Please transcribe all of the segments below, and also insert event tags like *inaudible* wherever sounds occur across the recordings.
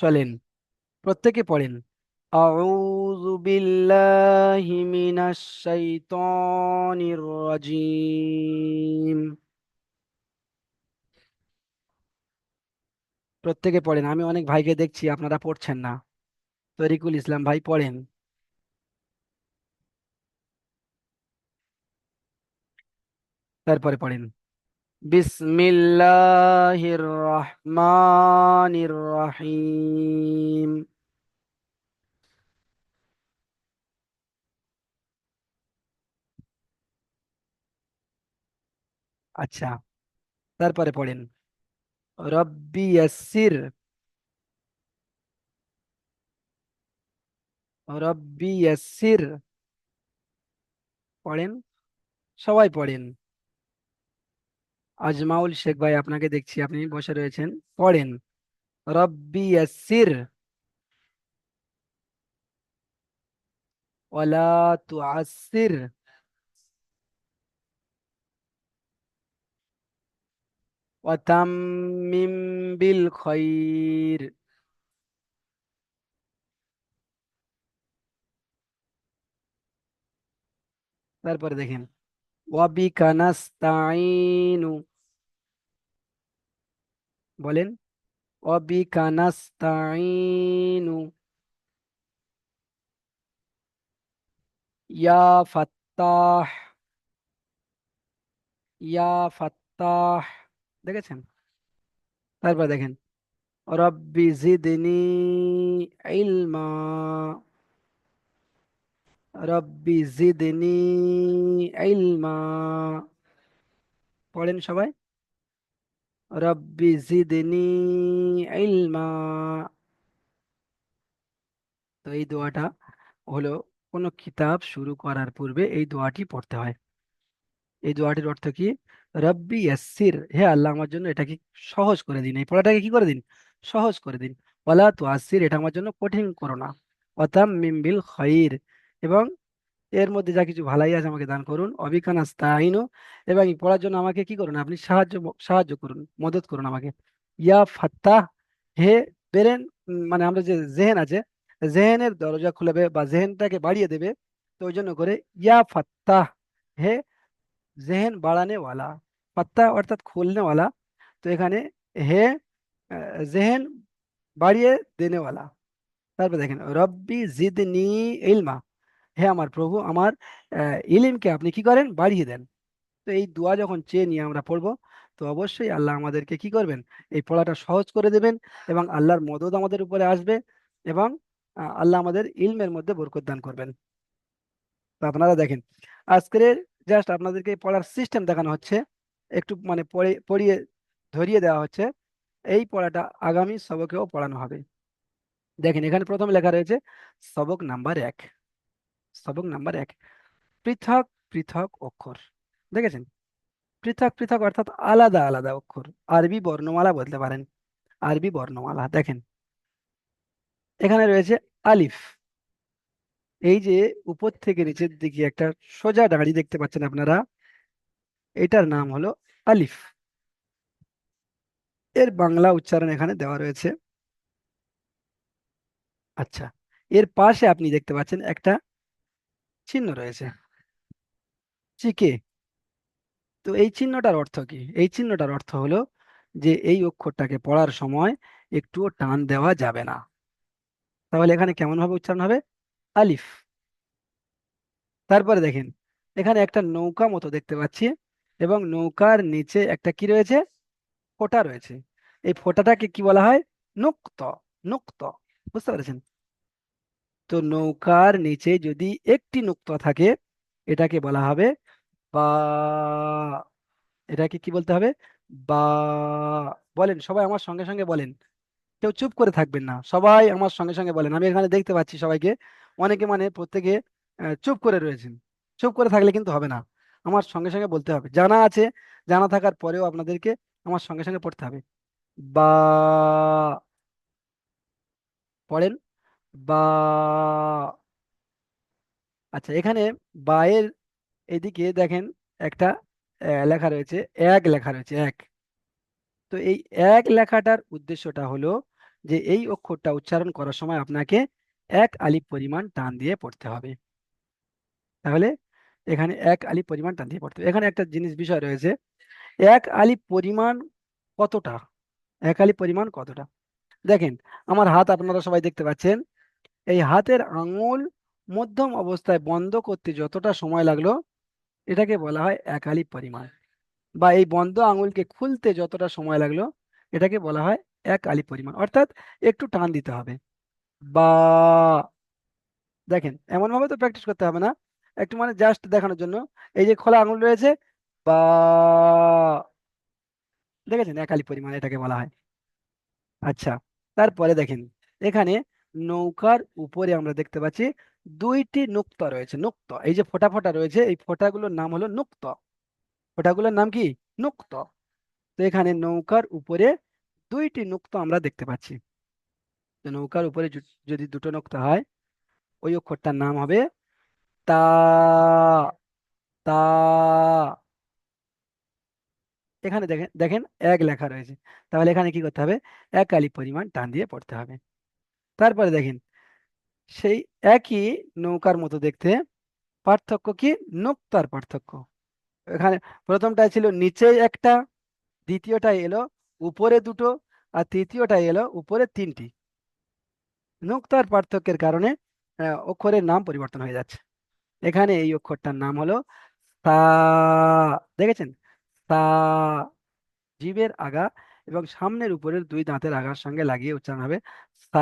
চলেন, প্রত্যেকে পড়েন। আউযু বিল্লাহি মিনাশ শাইতানির রাজিম। প্রত্যেকে পড়েন, আমি অনেক ভাইকে দেখছি, আপনারা পড়ছেন না। তরিকুল ইসলাম ভাই, পড়েন। তারপরে পড়েন। বিসমিল্লাহির রহমানির রহিম আচ্ছা তারপরে পড়েন। রব্বি ইয়াসসির। রব্বি ইয়াসসির। পড়েন? সবাই পড়েন। আজমাউল শেখ ভাই, আপনাকে দেখছি, আপনি বসে রয়েছেন। পড়েন। রব্বি ইয়াসসির। ওয়ালা ওয়াতাম্মিম বিল খাইর তারপরে দেখেন। ওয়াবিকা নাস্তাইনু বলেন। ওয়াবিকা নাস্তাইনু ইয়া ফাত্তাহ ইয়া ফাত্তাহ। দেখেছেন? তারপর দেখেন, রব্বি জিদনি ইলমা, রব্বি জিদনি ইলমা। পড়েন সবাই। রব্বি জিদনি ইলমা তো এই দোয়াটা হলো কোনো কিতাব শুরু করার পূর্বে এই দোয়াটি পড়তে হয়। এই দোয়াটির অর্থ কি? রব্বি ইয়াসসির। হে আল্লাহ, আমার জন্য এটাকে সহজ করে দিন। এই পড়াটাকে কি করে দিন? সহজ করে দিন। ওয়ালা তুআসসির, এটা আমার জন্য কঠিন করো না। ওয়াতাম্মিম বিল খাইর। এবং এর মধ্যে যা কিছু ভালাই আছে আমাকে দান করুন। অবিকা নাস্তাইনু এবং পড়ার জন্য আমাকে কি করুন? আপনি সাহায্য সাহায্য করুন, মদত করুন আমাকে। ইয়া ফাত্তাহ, হে বেরেন মানে আমরা যে জেহেন আছে, জেহেনের দরজা খুলবে বা জেহেনটাকে বাড়িয়ে দেবে, তো ওই জন্য করে ইয়া ফাত্তাহ, হে জেহেন বাড়ানে ওয়ালা পাত্তা অর্থাৎ খুলনে ওয়ালা তো এখানে হে জেহেন বাড়িয়ে দেনে ওয়ালা তারপর দেখেন, রব্বি জিদনি ইলমা হে আমার প্রভু, আমার ইলিমকে আপনি কি করেন? বাড়িয়ে দেন। তো এই দোয়া যখন চেয়ে নিয়ে আমরা পড়ব, তো অবশ্যই আল্লাহ আমাদেরকে কি করবেন? এই পড়াটা সহজ করে দেবেন এবং আল্লাহর মদত আমাদের উপরে আসবে এবং আল্লাহ আমাদের ইলমের মধ্যে বরকত দান করবেন। তো আপনারা দেখেন, আজকের জাস্ট আপনাদেরকে পড়ার সিস্টেম দেখানো হচ্ছে। একটু মানে পড়ে, পড়িয়ে ধরিয়ে দেওয়া হচ্ছে। এই পড়াটা আগামী সবকেও পড়ানো হবে। দেখেন এখানে প্রথমে লেখা রয়েছে, সবক নাম্বার এক। সবক নাম্বার এক। পৃথক পৃথক অক্ষর। দেখেছেন? পৃথক পৃথক অর্থাৎ আলাদা আলাদা অক্ষর। আরবি বর্ণমালা বলতে পারেন। আরবি বর্ণমালা, দেখেন। এখানে রয়েছে আলিফ। এই যে উপর থেকে নিচের দিকে একটা সোজা দাড়ি দেখতে পাচ্ছেন আপনারা, এটার নাম হলো আলিফ। এর বাংলা উচ্চারণ এখানে দেওয়া রয়েছে। আচ্ছা এর পাশে আপনি দেখতে পাচ্ছেন একটা চিহ্ন রয়েছে। চিকে তো এই চিহ্নটার অর্থ কি? এই চিহ্নটার অর্থ হলো যে এই অক্ষরটাকে পড়ার সময় একটুও টান দেওয়া যাবে না। তাহলে এখানে কেমন ভাবে উচ্চারণ হবে? আলিফ। তারপরে দেখেন, এখানে একটা নৌকা মতো দেখতে পাচ্ছি এবং নৌকার নিচে একটা কি রয়েছে? ফোঁটা রয়েছে। এই ফোঁটাটাকে কি বলা হয়? নুক্ত। নুক্ত। বুঝতে পেরেছেন? তো নৌকার নিচে যদি একটি নুক্ত থাকে, এটাকে বলা হবে বা, এটাকে কি বলতে হবে? বা, বলেন, সবাই আমার সঙ্গে সঙ্গে বলেন। কেউ চুপ করে থাকবেন না, সবাই আমার সঙ্গে সঙ্গে বলেন। আমি এখানে দেখতে পাচ্ছি সবাইকে, অনেকে মানে প্রত্যেকে চুপ করে রয়েছেন। চুপ করে থাকলে কিন্তু হবে না। আমার সঙ্গে সঙ্গে বলতে হবে। জানা আছে, জানা থাকার পরেও আপনাদেরকে আমার সঙ্গে সঙ্গে পড়তে হবে। বা, পড়েন। বা আচ্ছা এখানে বায়ের এদিকে দেখেন একটা লেখা রয়েছে, এক লেখা রয়েছে, এক। তো এই এক লেখাটার উদ্দেশ্যটা হলো যে এই অক্ষরটা উচ্চারণ করার সময় আপনাকে এক আলিফ পরিমাণ টান দিয়ে পড়তে হবে। তাহলে এখানে এক আলিফ পরিমাণ টান দিয়ে পড়তে হবে। এখানে একটা জিনিস, বিষয় রয়েছে, এক আলিফ পরিমাণ কতটা? এক আলিফ পরিমাণ কতটা? দেখেন, আমার হাত আপনারা সবাই দেখতে পাচ্ছেন এই হাতের আঙুল মধ্যম অবস্থায় বন্ধ করতে যতটা সময় লাগল, এটাকে বলা হয় এক আলিফ পরিমাণ। বা এই বন্ধ আঙুলকে খুলতে যতটা সময় লাগল, এটাকে বলা হয় এক আলিফ পরিমাণ। অর্থাৎ একটু টান দিতে হবে। বা দেখেন এমন ভাবে তো প্র্যাকটিস করতে হবে না। একটু মানে জাস্ট দেখানোর জন্য। এই যে খোলা আঙুল রয়েছে, বা দেখেছেন? এক আলিফ পরিমাণ এটাকে বলা হয়। আচ্ছা তারপরে দেখেন, এখানে নৌকার উপরে আমরা দেখতে পাচ্ছি দুইটি নুক্তা রয়েছে, নুক্ত। এই যে ফোঁটা ফোঁটা রয়েছে, এই ফোঁটাগুলোর নাম হলো নুক্ত। ফোঁটাগুলোর নাম কি? নুক্ত। তো এখানে নৌকার উপরে দুইটি নুক্ত আমরা দেখতে পাচ্ছি। নৌকার উপরে যদি দুটো নুক্তা হয়, ওই অক্ষরটার নাম হবে তা তা। এখানে দেখেন দেখেন, এক লেখা রয়েছে। তাহলে এখানে কি করতে হবে? এক আলিফ পরিমাণ টান দিয়ে পড়তে হবে। তারপরে দেখেন, সেই একই নৌকার মতো দেখতে, পার্থক্য কি? নুক্তার পার্থক্য। এখানে প্রথমটা ছিল নিচে একটা দ্বিতীয়টা এলো উপরে দুটো, আর তৃতীয়টা এলো উপরে তিনটি। নুক্তার পার্থক্যের কারণে অক্ষরের নাম পরিবর্তন হয়ে যাচ্ছে। এখানে এই অক্ষরটার নাম হলো সা দেখেছেন? সা জীবের আগা এবং সামনের উপরের দুই দাঁতের আগার সঙ্গে লাগিয়ে উচ্চারণ হবে সা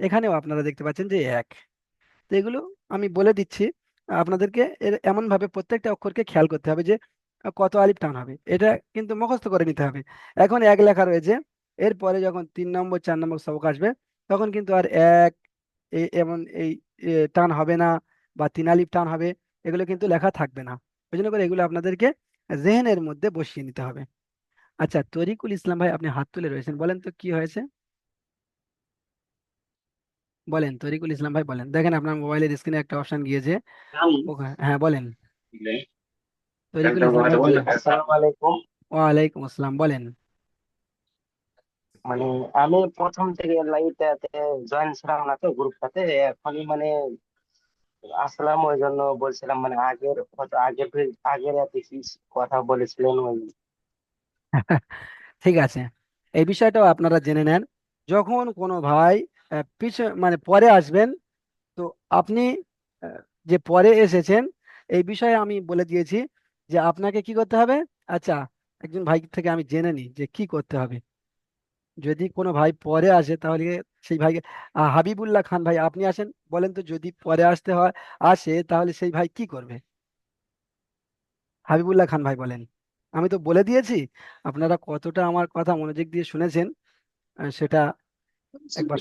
এখানেও আপনারা দেখতে পাচ্ছেন যে এক। তো এগুলো আমি বলে দিচ্ছি, আপনাদেরকে এর এমন ভাবে প্রত্যেকটা অক্ষরকে খেয়াল করতে হবে যে কত আলিফ টান হবে। এটা কিন্তু মুখস্থ করে নিতে হবে। এখন এক লেখা রয়েছে, এরপরে যখন তিন নম্বর, চার নম্বর সবক আসবে, তখন কিন্তু আর এক এমন এই টান হবে না বা তিন আলিফ টান হবে, এগুলো কিন্তু লেখা থাকবে না। ওই জন্য করে এগুলো আপনাদেরকে জেহেনের মধ্যে বসিয়ে নিতে হবে। আচ্ছা তরিকুল ইসলাম ভাই, আপনি হাত তুলে রয়েছেন, বলেন তো কি হয়েছে? বলেন তরিকুল ইসলাম ভাই বলেন। দেখেন আপনার মোবাইলের স্ক্রিনে একটা অপশন গিয়েছে। হ্যাঁ বলেন। তরিকুল ইসলাম ভাই বলেন। আসসালামু আলাইকুম ওয়ালাইকুম আসসালাম বলেন। মানে আমি প্রথম থেকে লাইভটাতে জয়েন ছিলাম না তো গ্রুপটাতে এখনই মানে আসলাম ওই জন্য বলছিলাম মানে আগের হয়তো আগের আগের এতে কি কথা বলেছিলেন ওই *laughs* ঠিক আছে। এই বিষয়টাও আপনারা জেনে নেন। যখন কোনো ভাই পিছনে মানে পরে আসবেন। তো আপনি যে পরে এসেছেন এই বিষয়ে আমি বলে দিয়েছি যে আপনাকে কি করতে হবে? আচ্ছা একজন ভাই থেকে আমি জেনে নিই যে কি করতে হবে। যদি কোনো ভাই পরে আসে তাহলে সেই ভাইকে হাবিবুল্লাহ খান ভাই আপনি আসেন। বলেন তো যদি পরে আসতে হয় আসে তাহলে সেই ভাই কি করবে? হাবিবুল্লাহ খান ভাই বলেন। আমি তো বলে দিয়েছি আপনারা কতটা আমার কথা মনোযোগ দিয়ে শুনেছেন সেটা একবার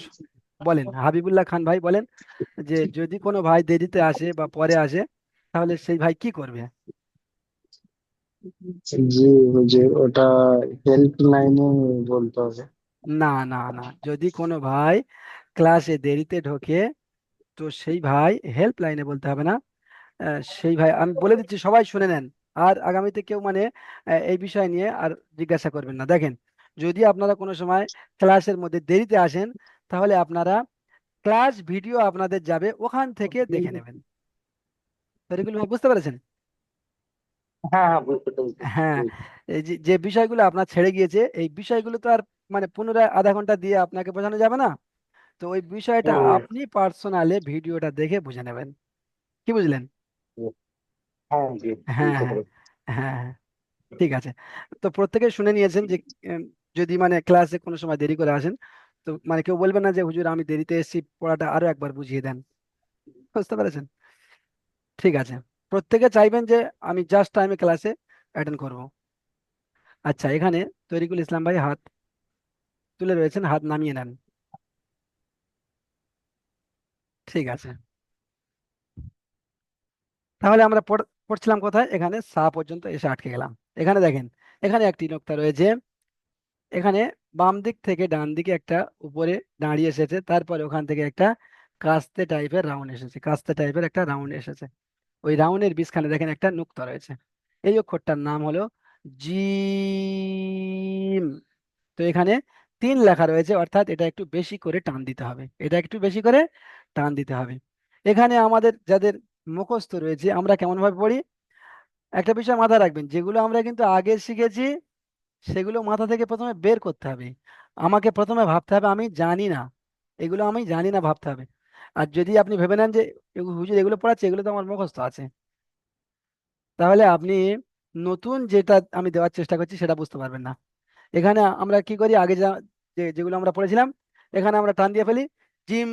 বলেন হাবিবুল্লাহ খান ভাই বলেন যে যদি কোনো ভাই দেরিতে আসে বা পরে আসে তাহলে সেই ভাই কি করবে? জি হুজুর ওটা হেল্প লাইনে বলতে হবে। না না না যদি কোনো ভাই ক্লাসে দেরিতে ঢোকে তো সেই ভাই হেল্প লাইনে বলতে হবে না। সেই ভাই আমি বলে দিচ্ছি সবাই শুনে নেন। আর আগামীতে কেউ মানে এই বিষয় নিয়ে আর জিজ্ঞাসা করবেন না। দেখেন যদি আপনারা কোনো সময় ক্লাসের মধ্যে দেরিতে আসেন তাহলে আপনারা ক্লাস ভিডিও আপনাদের যাবে ওখান থেকে দেখে নেবেন। তরিকুল ভাই বুঝতে পেরেছেন? হ্যাঁ হ্যাঁ হ্যাঁ যে বিষয়গুলো আপনার ছেড়ে গিয়েছে এই বিষয়গুলো তো আর মানে পুনরায় আধা ঘণ্টা দিয়ে আপনাকে বোঝানো যাবে না। তো ওই বিষয়টা আপনি পার্সোনালে ভিডিওটা দেখে বুঝে নেবেন। কি বুঝলেন? হ্যাঁ হ্যাঁ হ্যাঁ হ্যাঁ হ্যাঁ ঠিক আছে। তো প্রত্যেকে শুনে নিয়েছেন যে যদি মানে ক্লাসে কোনো সময় দেরি করে আসেন তো মানে কেউ বলবেন না যে, হুজুর, আমি দেরিতে এসেছি, পড়াটা আরও একবার বুঝিয়ে দেন। বুঝতে পেরেছেন? ঠিক আছে। প্রত্যেকে চাইবেন যে, আমি জাস্ট টাইমে ক্লাসে অ্যাটেন্ড করব। আচ্ছা এখানে তরিকুল ইসলাম ভাই হাত তুলে রয়েছেন, হাত নামিয়ে নেন। ঠিক আছে। তাহলে আমরা পড়- পড়ছিলাম কোথায়? এখানে সা পর্যন্ত এসে আটকে গেলাম। এখানে দেখেন, এখানে একটি নোক্তা রয়েছে। এখানে বাম দিক থেকে ডান দিকে একটা উপরে দাঁড়িয়ে এসেছে, তারপরে ওখান থেকে একটা কাস্তে টাইপের রাউন্ড এসেছে, কাস্তে টাইপের একটা রাউন্ড এসেছে। ওই রাউন্ডের বীজখানে দেখেন একটা নুক্তা রয়েছে। এই অক্ষরটার নাম হলো জিম। তো এখানে তিন লেখা রয়েছে, অর্থাৎ এটা একটু বেশি করে টান দিতে হবে। এটা একটু বেশি করে টান দিতে হবে। এখানে আমাদের যাদের মুখস্থ রয়েছে, আমরা কেমন ভাবে পড়ি? একটা বিষয় মাথায় রাখবেন, যেগুলো আমরা কিন্তু আগে শিখেছি সেগুলো মাথা থেকে প্রথমে বের করতে হবে। আমাকে প্রথমে ভাবতে হবে, আমি জানি না। এগুলো আমি জানি না ভাবতে হবে। আর যদি আপনি ভেবে নেন যে হুজুর এগুলো পড়াচ্ছে, এগুলো তো আমার মুখস্থ আছে। তাহলে আপনি নতুন যেটা আমি দেওয়ার চেষ্টা করছি, সেটা বুঝতে পারবেন না। এখানে আমরা কি করি? আগে যা, যে, যেগুলো আমরা পড়েছিলাম, এখানে আমরা টান দিয়ে ফেলি, জিম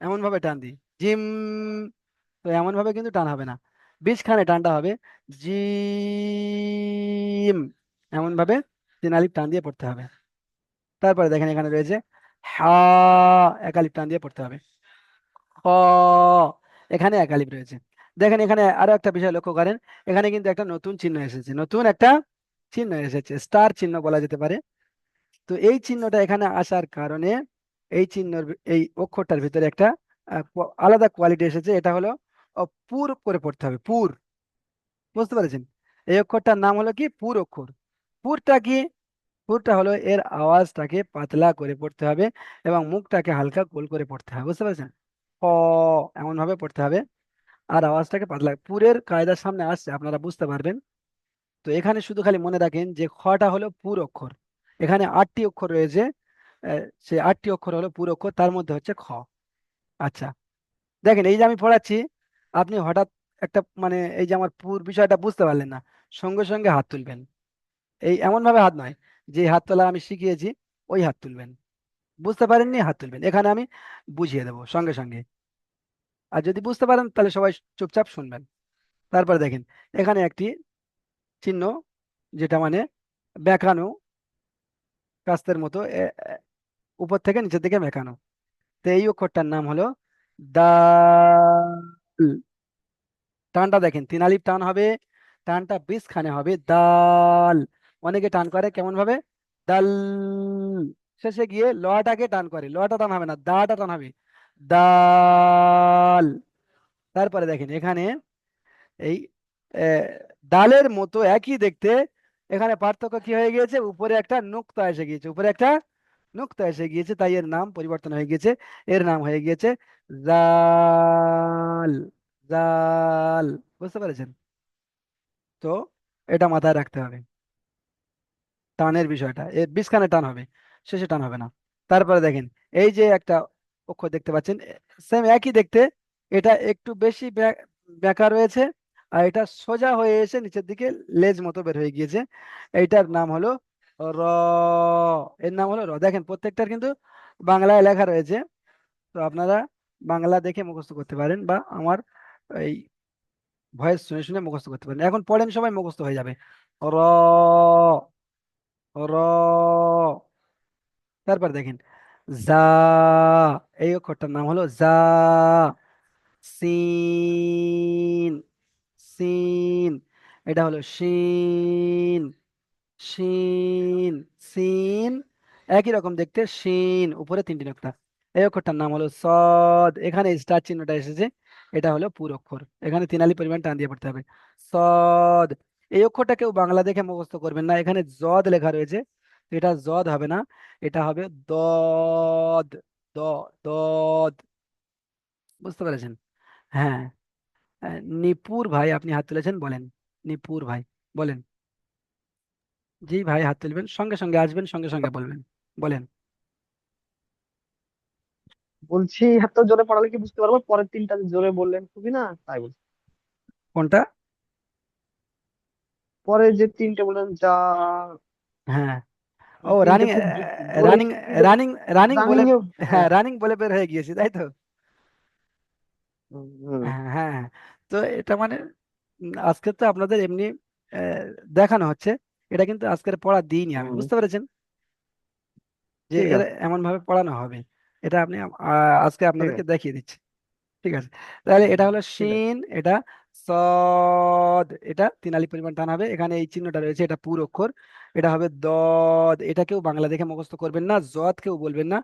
এমন ভাবে টান দিই। জিম, তো এমন ভাবে কিন্তু টান হবে না। বীজখানে টানটা হবে, জিম। এমন ভাবে তিন আলিফ টান দিয়ে পড়তে হবে। তারপরে দেখেন এখানে রয়েছে, হা টান দিয়ে পড়তে হবে। এখানে এক রয়েছে। দেখেন এখানে আরও একটা বিষয় লক্ষ্য করেন, এখানে কিন্তু একটা নতুন চিহ্ন এসেছে, নতুন একটা চিহ্ন এসেছে, স্টার চিহ্ন বলা যেতে পারে। তো এই চিহ্নটা এখানে আসার কারণে এই চিহ্নর এই অক্ষরটার ভিতরে একটা আলাদা কোয়ালিটি এসেছে, এটা হলো পুর করে পড়তে হবে, পুর। বুঝতে পেরেছেন? এই অক্ষরটার নাম হলো কি? পুর অক্ষর। পুরটা কি? পুরটা হলো এর আওয়াজটাকে পাতলা করে পড়তে হবে এবং মুখটাকে হালকা গোল করে পড়তে হবে, বুঝতে পেরেছেন? ক এমন ভাবে পড়তে হবে। আর আওয়াজটাকে পাতলা, পুরের কায়দার সামনে আসছে, আপনারা বুঝতে পারবেন। তো এখানে শুধু খালি মনে রাখেন যে খটা হলো পুর অক্ষর। এখানে আটটি অক্ষর রয়েছে সেই আটটি অক্ষর হলো পুর অক্ষর, তার মধ্যে হচ্ছে খ। আচ্ছা দেখেন এই যে আমি পড়াচ্ছি, আপনি হঠাৎ একটা মানে এই যে আমার পুর বিষয়টা বুঝতে পারলেন না, সঙ্গে সঙ্গে হাত তুলবেন। এই এমন ভাবে হাত নয়, যে হাত তোলা আমি শিখিয়েছি, ওই হাত তুলবেন। বুঝতে পারেননি? হাত তুলবেন। এখানে আমি বুঝিয়ে দেবো সঙ্গে সঙ্গে। আর যদি বুঝতে পারেন, তাহলে সবাই চুপচাপ শুনবেন। তারপরে দেখেন, এখানে একটি চিহ্ন, যেটা মানে বেঁকানো কাস্তের মতো উপর থেকে নিচের দিকে বেঁকানো তো এই অক্ষরটার নাম হলো দাল টানটা দেখেন, তিন আলিফ টান হবে, টানটা বিশ খানে হবে দাল অনেকে টান করে কেমন ভাবে দাল শেষে গিয়ে লটাকে টান করে। লটা টান হবে না, দাটা টান হবে। দাল। তারপরে দেখেন এখানে এই ডালের মতো একই দেখতে। এখানে পার্থক্য কি হয়ে গিয়েছে? উপরে একটা নুক্তা এসে গিয়েছে, উপরে একটা নুক্তা এসে গিয়েছে, তাই এর নাম পরিবর্তন হয়ে গিয়েছে। এর নাম হয়ে গিয়েছে জাল জাল বুঝতে পেরেছেন? তো এটা মাথায় রাখতে হবে। টানের বিষয়টা। এর বিশখানে টান হবে, শেষে টান হবে না। তারপরে দেখেন, এই যে একটা অক্ষর দেখতে পাচ্ছেন সেম একই দেখতে, এটা একটু বেশি ব্যাক- বেঁকা রয়েছে আর এটা সোজা হয়ে এসে নিচের দিকে লেজ মতো বের হয়ে গিয়েছে। এইটার নাম হলো র, এর নাম হলো র। দেখেন, প্রত্যেকটার কিন্তু বাংলায় লেখা রয়েছে। তো আপনারা বাংলা দেখে মুখস্থ করতে পারেন বা আমার এই ভয়েস শুনে শুনে মুখস্থ করতে পারেন। এখন পড়েন সবাই মুখস্থ হয়ে যাবে। র র। তারপর দেখেন জা এই অক্ষরটার নাম হলো জা সিন সিন, এটা হলো শিন শিন, সিন, একই রকম দেখতে শিন, উপরে তিনটি নোক্তা। এই অক্ষরটার নাম হলো সদ, এখানে স্টার চিহ্নটা এসেছে, এটা হলো পুর অক্ষর। এখানে তিনালি পরিমাণ টান দিয়ে পড়তে হবে। সদ এই অক্ষরটা কেউ বাংলা দেখে মুখস্থ করবেন না। এখানে জদ লেখা রয়েছে এটা জদ হবে না এটা হবে দদ দদ। বুঝতে পেরেছেন? হ্যাঁ। নিপুর ভাই আপনি হাত তুলেছেন বলেন। নিপুর ভাই বলেন। জি ভাই হাত তুলবেন সঙ্গে সঙ্গে আসবেন সঙ্গে সঙ্গে বলবেন বলেন। বলছি এত জোরে পড়ালে কি বুঝতে পারব? পরের তিনটা জোরে বললেন খুবই না? তাই বলছি। কোনটা? পরে যে তিনটে বললেন যা হ্যাঁ। ও রানিং রানিং রানিং রানিং বলে হ্যাঁ রানিং বলে বের হয়ে গিয়েছি তাই তো? হ্যাঁ হ্যাঁ হ্যাঁ। তো এটা মানে আজকে তো আপনাদের এমনি দেখানো হচ্ছে। এটা কিন্তু আজকের পড়া দিইনি আমি বুঝতে পেরেছেন? যে আছে। এমন ভাবে পড়ানো হবে। এটা আপনি আজকে আপনাদেরকে দেখিয়ে দিচ্ছি। ঠিক আছে। তাহলে এটা হলো শিন এটা সদ, এটা তিন আলিফ পরিমাণ টান হবে। এখানে এই চিহ্নটা রয়েছে, এটা পুর অক্ষর। এটা হবে দদ। এটা কেউ বাংলা দেখে মুখস্থ করবেন না, জদ কেউ বলবেন না।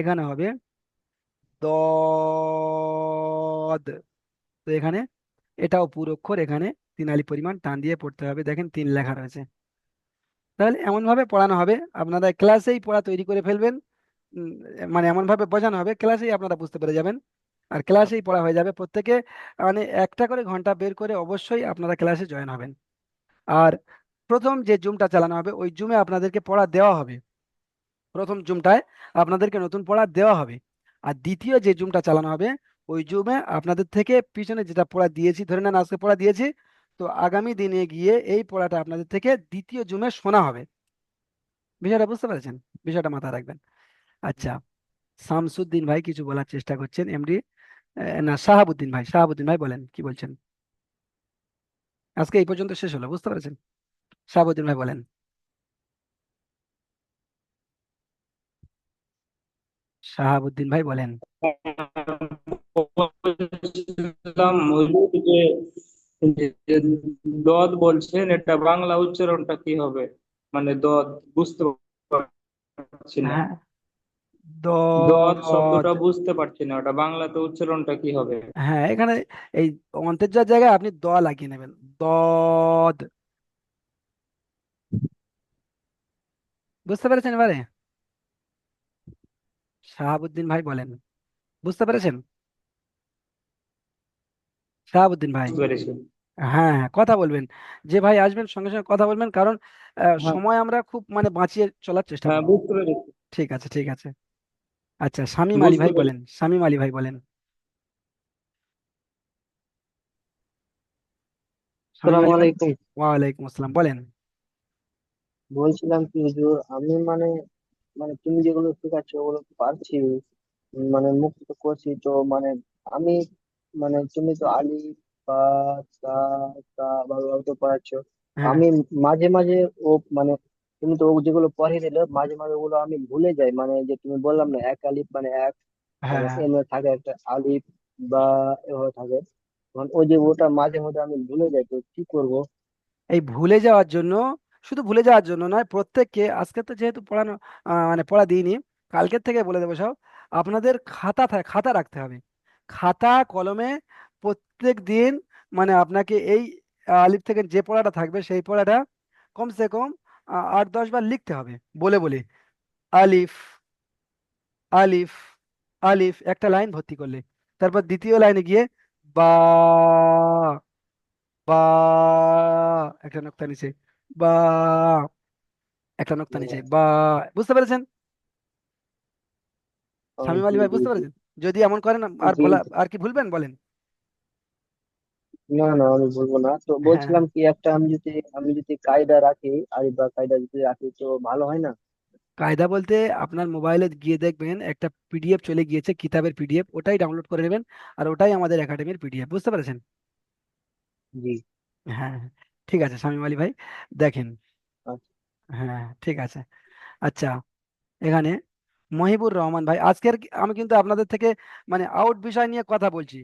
এখানে হবে দদ। তো এখানে এটাও পুর অক্ষর, এখানে তিনালি পরিমাণ টান দিয়ে পড়তে হবে। দেখেন তিন লেখা রয়েছে। তাহলে এমন ভাবে পড়ানো হবে। আপনারা ক্লাসেই পড়া তৈরি করে ফেলবেন। মানে এমন ভাবে বোঝানো হবে, ক্লাসেই আপনারা বুঝতে পেরে যাবেন। আর ক্লাসেই পড়া হয়ে যাবে। প্রত্যেকে মানে একটা করে ঘণ্টা বের করে অবশ্যই আপনারা ক্লাসে জয়েন হবেন। আর প্রথম যে জুমটা চালানো হবে, ওই জুমে আপনাদেরকে পড়া দেওয়া হবে। প্রথম জুমটায় আপনাদেরকে নতুন পড়া দেওয়া হবে। আর দ্বিতীয় যে জুমটা চালানো হবে, ওই জুমে আপনাদের থেকে পিছনে যেটা পড়া দিয়েছি, ধরে নেন আজকে পড়া দিয়েছি, তো আগামী দিনে গিয়ে এই পড়াটা আপনাদের থেকে দ্বিতীয় জুমে শোনা হবে। বিষয়টা বুঝতে পেরেছেন? বিষয়টা মাথায় রাখবেন। আচ্ছা শামসুদ্দিন ভাই কিছু বলার চেষ্টা করছেন, এমডি। না শাহাবুদ্দিন ভাই শাহাবুদ্দিন ভাই বলেন কি বলছেন? আজকে এই পর্যন্ত শেষ হলো বুঝতে পেরেছেন? শাহাবুদ্দিন ভাই বলেন। শাহাবুদ্দিন ভাই বলেন। দদ বলছেন এটা বাংলা উচ্চারণটা কি হবে? মানে দদ বুঝতে পারছি না। হ্যাঁ। দদ শব্দটা বুঝতে পারছি না ওটা বাংলাতে উচ্চারণটা কি হবে? হ্যাঁ এখানে এই জায়গায় আপনি দ লাগিয়ে নেবেন। দদ। বুঝতে পেরেছেন এবারে? শাহাবুদ্দিন ভাই বলেন। বুঝতে পেরেছেন? শাহাবুদ্দিন ভাই। হ্যাঁ হ্যাঁ কথা বলবেন। যে ভাই আসবেন সঙ্গে সঙ্গে কথা বলবেন কারণ আহ, হ্যাঁ। সময় আমরা খুব মানে বাঁচিয়ে চলার চেষ্টা হ্যাঁ করব। বুঝতে পেরেছি। ঠিক আছে ঠিক আছে। আচ্ছা শামীম আলী ভাই বলেন শামীম আলী ভাই বলেন। আসসালামু আলী আলাইকুম ওয়ালাইকুম আসসালাম বলেন। বলছিলাম কি হুজুর আমি মানে মানে তুমি যেগুলো শেখাচ্ছ ওগুলো পারছি মানে মুখস্থ করছি তো মানে আমি মানে তুমি তো আলিফ বা তা তা ভালোভাবে তো পড়াচ্ছ। হ্যাঁ। আমি মাঝে মাঝে ও মানে তুমি তো যেগুলো পড়িয়ে দিলে মাঝে মাঝে ওগুলো আমি ভুলে যাই। মানে যে তুমি বললাম না এক আলিফ মানে এক হ্যাঁ মানে হ্যাঁ। এমনি থাকে একটা আলিফ বা এভাবে থাকে। মানে ওই যে ওটা মাঝে মধ্যে আমি ভুলে যাই তো কি করব? এই ভুলে যাওয়ার জন্য শুধু ভুলে যাওয়ার জন্য নয় প্রত্যেককে আজকে তো যেহেতু পড়ানো মানে পড়া দিইনি কালকের থেকে বলে দেবো সব আপনাদের খাতা থা- খাতা রাখতে হবে। খাতা কলমে প্রত্যেক দিন মানে আপনাকে এই আলিফ থেকে যে পড়াটা থাকবে সেই পড়াটা কমসে কম আট দশ বার লিখতে হবে। বলে বলে আলিফ আলিফ আলিফ একটা লাইন ভর্তি করলে। তারপর দ্বিতীয় লাইনে গিয়ে বা বা একটা নোক্তা নিচে বা একটা নোক্তা নিচে বা বুঝতে পেরেছেন? শামীম আলী ভাই বুঝতে পেরেছেন? যদি এমন করেন আর ভোলা আর কি ভুলবেন বলেন। না না আমি বলব না। তো হ্যাঁ। বলছিলাম কি একটা আমি যদি আমি যদি কায়দা রাখি আলিফ বা কায়দা যদি রাখি তো ভালো হয় না? কায়দা বলতে আপনার মোবাইলে গিয়ে দেখবেন একটা পিডিএফ চলে গিয়েছে কিতাবের পিডিএফ ওটাই ডাউনলোড করে নেবেন আর ওটাই আমাদের একাডেমির পিডিএফ বুঝতে পেরেছেন? জি। হ্যাঁ হ্যাঁ, ঠিক আছে শামীম আলী ভাই দেখেন। আচ্ছা। হ্যাঁ ঠিক আছে। আচ্ছা এখানে মহিবুর রহমান ভাই আজকের কি- আমি কিন্তু আপনাদের থেকে মানে আউট বিষয় নিয়ে কথা বলছি।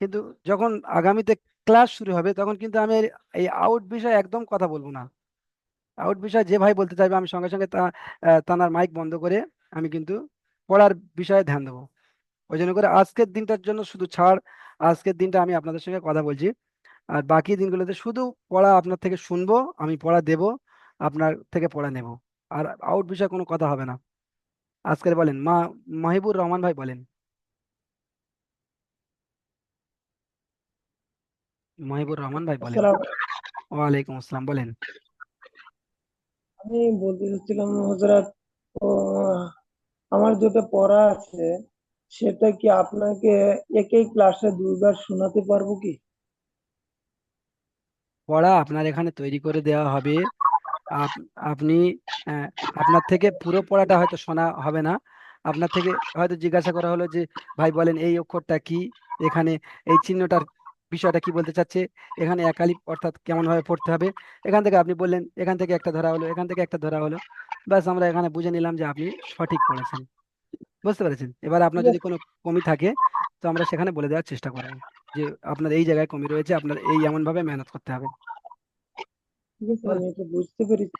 কিন্তু যখন আগামীতে ক্লাস শুরু হবে, তখন কিন্তু আমি এই আউট বিষয়ে একদম কথা বলব না। আউট বিষয়ে যে ভাই বলতে চাইবে, আমি সঙ্গে সঙ্গে তানার মাইক বন্ধ করে আমি কিন্তু পড়ার বিষয়ে ধ্যান দেবো। ওই জন্য করে আজকের দিনটার জন্য শুধু ছাড়, আজকের দিনটা আমি আপনাদের সঙ্গে কথা বলছি। আর বাকি দিনগুলোতে শুধু পড়া আপনার থেকে শুনব, আমি পড়া দেব, আপনার থেকে পড়া নেব। আর আউট বিষয়ে কোনো কথা হবে না। আজকের বলেন, মা, মাহিবুর রহমান ভাই বলেন। মাহিবুর রহমান ভাই বলেন। ওয়ালাইকুম আসসালাম বলেন। আমি বলতে চাচ্ছিলাম হজরত আমার যেটা পড়া আছে সেটা কি আপনাকে একই ক্লাসে দুইবার শোনাতে পারব কি? পড়া আপনার এখানে তৈরি করে দেওয়া হবে। আপ- আপনি আপনার থেকে পুরো পড়াটা হয়তো শোনা হবে না। আপনার থেকে হয়তো জিজ্ঞাসা করা হলো যে ভাই বলেন এই অক্ষরটা কি? এখানে এই চিহ্নটার বিষয়টা কি বলতে চাচ্ছে? এখানে একালি অর্থাৎ কেমন ভাবে পড়তে হবে? এখান থেকে আপনি বললেন এখান থেকে একটা ধরা হলো এখান থেকে একটা ধরা হলো। ব্যাস আমরা এখানে বুঝে নিলাম যে আপনি সঠিক পড়েছেন। বুঝতে পেরেছেন? এবার আপনার যদি কোনো কমি থাকে তো আমরা সেখানে বলে দেওয়ার চেষ্টা করব যে আপনার এই জায়গায় কমি রয়েছে আপনার এই এমন ভাবে মেহনত করতে হবে। বুঝতে পেরেছি।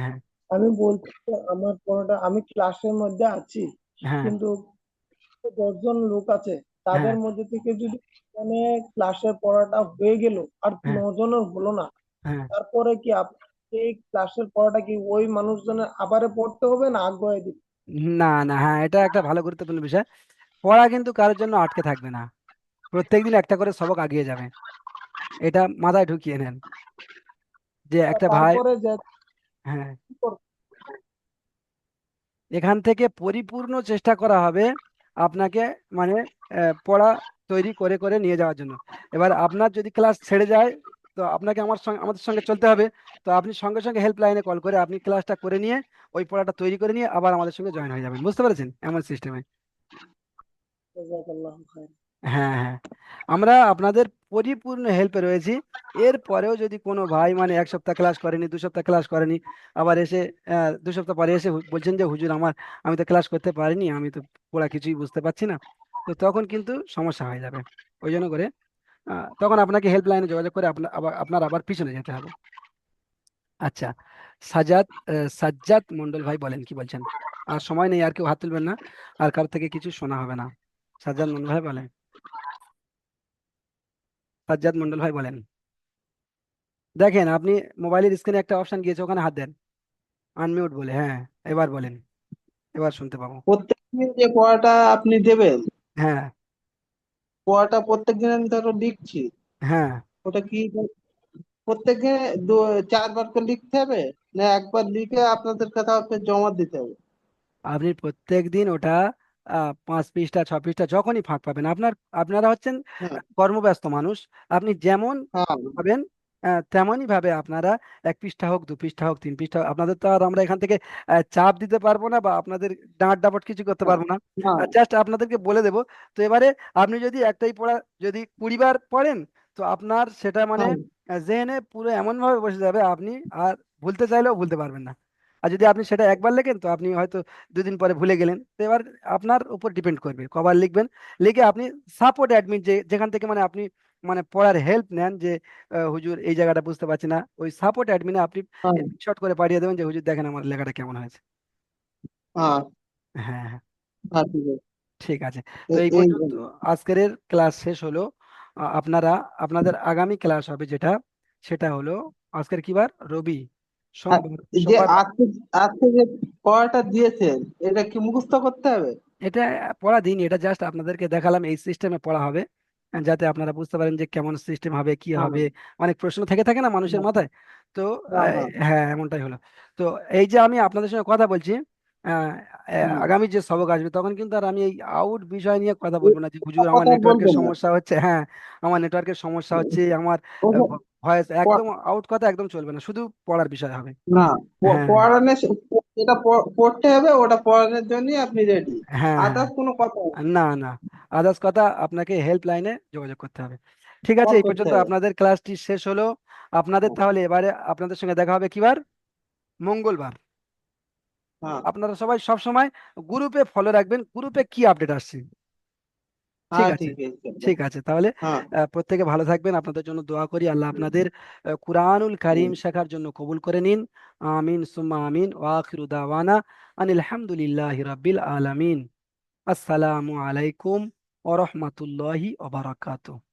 হ্যাঁ। আমি বলছি আমার পড়াটা আমি ক্লাসের মধ্যে আছি হ্যাঁ। কিন্তু দশজন লোক আছে হ্যাঁ। তাদের মধ্যে থেকে যদি মানে ক্লাসের পড়াটা হয়ে গেল আর হ্যাঁ। নজনের হলো না। হ্যাঁ। তারপরে কি আপনি এই ক্লাসের পড়াটা কি ওই মানুষজনের আবারে পড়তে হবে না আগ্রহ দিতে না না হ্যাঁ এটা একটা ভালো গুরুত্বপূর্ণ বিষয়। পড়া কিন্তু কারোর জন্য আটকে থাকবে না। প্রত্যেকদিন একটা করে সবক আগিয়ে যাবে। এটা মাথায় ঢুকিয়ে নেন। যে একটা ভাই তারপরে যে হ্যাঁ। এখান থেকে পরিপূর্ণ চেষ্টা করা হবে আপনাকে মানে আহ, পড়া তৈরি করে করে নিয়ে যাওয়ার জন্য। এবার আপনার যদি ক্লাস ছেড়ে যায় তো আপনাকে আমার সঙ্গে আমাদের সঙ্গে চলতে হবে। তো আপনি সঙ্গে সঙ্গে হেল্পলাইনে কল করে আপনি ক্লাসটা করে নিয়ে ওই পড়াটা তৈরি করে নিয়ে আবার আমাদের সঙ্গে জয়েন হয়ে যাবেন। বুঝতে পেরেছেন? এমন সিস্টেমে হ্যাঁ হ্যাঁ। আমরা আপনাদের পরিপূর্ণ হেল্পে রয়েছি। এর পরেও যদি কোনো ভাই মানে এক সপ্তাহ ক্লাস করেনি দু সপ্তাহ ক্লাস করেনি আবার এসে দু সপ্তাহ পরে এসে বলছেন যে হুজুর আমার আমি তো ক্লাস করতে পারিনি আমি তো পড়া কিছুই বুঝতে পারছি না। তো তখন কিন্তু সমস্যা হয়ে যাবে। ওই জন্য করে তখন আপনাকে হেল্পলাইনে যোগাযোগ করে আপনার আবার আপনার আবার পিছনে যেতে হবে। আচ্ছা সাজাদ সাজ্জাদ মন্ডল ভাই বলেন, কি বলছেন? আর সময় নেই, আর কেউ হাত তুলবেন না, আর কারোর থেকে কিছু শোনা হবে না। সাজ্জাদ মন্ডল ভাই বলেন। সাজ্জাদ মন্ডল ভাই বলেন। দেখেন, আপনি মোবাইলের স্ক্রিনে একটা অপশন গিয়েছে, ওখানে হাত দেন। আনমিউট বলে হ্যাঁ এবার বলেন। এবার শুনতে পাবো। প্রত্যেকদিন যে পড়াটা আপনি দেবেন হ্যাঁ। পড়াটা প্রত্যেকদিন আমি ধরো লিখছি। হ্যাঁ। ওটা কি প্রত্যেকদিন দু- চারবার করে লিখতে হবে? না একবার লিখে আপনাদের কাছে জমা দিতে হবে? আপনি প্রত্যেক দিন ওটা আহ, পাঁচ পৃষ্ঠা ছ পৃষ্ঠা যখনই ফাঁক পাবেন। আপনার আপনারা হচ্ছেন হ্যাঁ। কর্মব্যস্ত মানুষ। আপনি যেমন হ্যাঁ। পাবেন তেমনই ভাবে আপনারা এক পৃষ্ঠা হোক দু পৃষ্ঠা হোক তিন পৃষ্ঠা হোক, আপনাদের তো আর আমরা এখান থেকে চাপ দিতে পারব না বা আপনাদের ডাঁট ডাপট কিছু করতে পারব না। জাস্ট আপনাদেরকে বলে দেবো তো এবারে আপনি যদি একটাই পড়া যদি কুড়ি বার পড়েন তো আপনার সেটা মানে হ্যাঁ। জেনে পুরো এমন ভাবে বসে যাবে আপনি আর ভুলতে চাইলেও ভুলতে পারবেন না। আর যদি আপনি সেটা একবার লেখেন তো আপনি হয়তো দুদিন পরে ভুলে গেলেন। তো এবার আপনার উপর ডিপেন্ড করবে। কবার লিখবেন লিখে আপনি সাপোর্ট অ্যাডমিন যে যেখান থেকে মানে আপনি মানে পড়ার হেল্প নেন যে হুজুর এই জায়গাটা বুঝতে পারছি না। ওই সাপোর্ট অ্যাডমিনে আপনি হ্যাঁ। শর্ট করে পাঠিয়ে দেবেন যে হুজুর দেখেন আমার লেখাটা কেমন হয়েছে। হ্যাঁ। হ্যাঁ হ্যাঁ। হ্যাঁ ঠিক আছে। তো এই পর্যন্ত আজকের ক্লাস শেষ হলো। আপনারা আপনাদের আগামী ক্লাস হবে যেটা সেটা হলো আজকের কি বার? রবি। যে আজকে আজকে যে পড়াটা দিয়েছেন এটা কি মুখস্থ করতে হবে? এটা পড়া দিইনি এটা জাস্ট আপনাদেরকে দেখালাম এই সিস্টেমে পড়া হবে। যাতে আপনারা বুঝতে পারেন যে কেমন সিস্টেম হবে কি হ্যাঁ হবে। অনেক প্রশ্ন থেকে থাকে না মানুষের হ্যাঁ। মাথায়। তো হ্যাঁ হ্যাঁ। হ্যাঁ এমনটাই হলো। তো এই যে আমি আপনাদের সঙ্গে কথা বলছি আগামী যে সবক আসবে তখন কিন্তু আর আমি এই আউট বিষয় নিয়ে কথা বলব না যে হুজুর আমার নেটওয়ার্কের সমস্যা হচ্ছে হ্যাঁ আমার নেটওয়ার্কের সমস্যা হচ্ছে আমার ভয়েস একদম আউট কথা একদম চলবে না শুধু পড়ার বিষয় হবে। না প- যেটা পড়তে হবে ওটা পড়ানোর জন্যই আপনি রেডি হ্যাঁ। আদার্স কোনো কথা না। না আদার্স কথা আপনাকে হেল্পলাইনে যোগাযোগ করতে হবে। ঠিক আছে এই পর্যন্ত আপনাদের ক্লাসটি শেষ হলো। আপনাদের তাহলে এবারে আপনাদের সঙ্গে দেখা হবে কিবার? মঙ্গলবার। হ্যাঁ। আপনারা সবাই সব সময় গ্রুপে ফলো রাখবেন। গ্রুপে কি আপডেট আসছে? ঠিক আছে ঠিক আছে ঠিক আছে। তাহলে হ্যাঁ। প্রত্যেকে ভালো থাকবেন। আপনাদের জন্য দোয়া করি। আল্লাহ আপনাদের কুরআনুল কারীম। শেখার জন্য কবুল করে নিন। আমিন সুম্মা আমিন ওয়া আখিরু দাওয়ানা আনিল হামদুলিল্লাহি রাব্বিল আলামিন। আসসালামু আলাইকুম ওয়া রাহমাতুল্লাহি ওয়া বারাকাতুহু।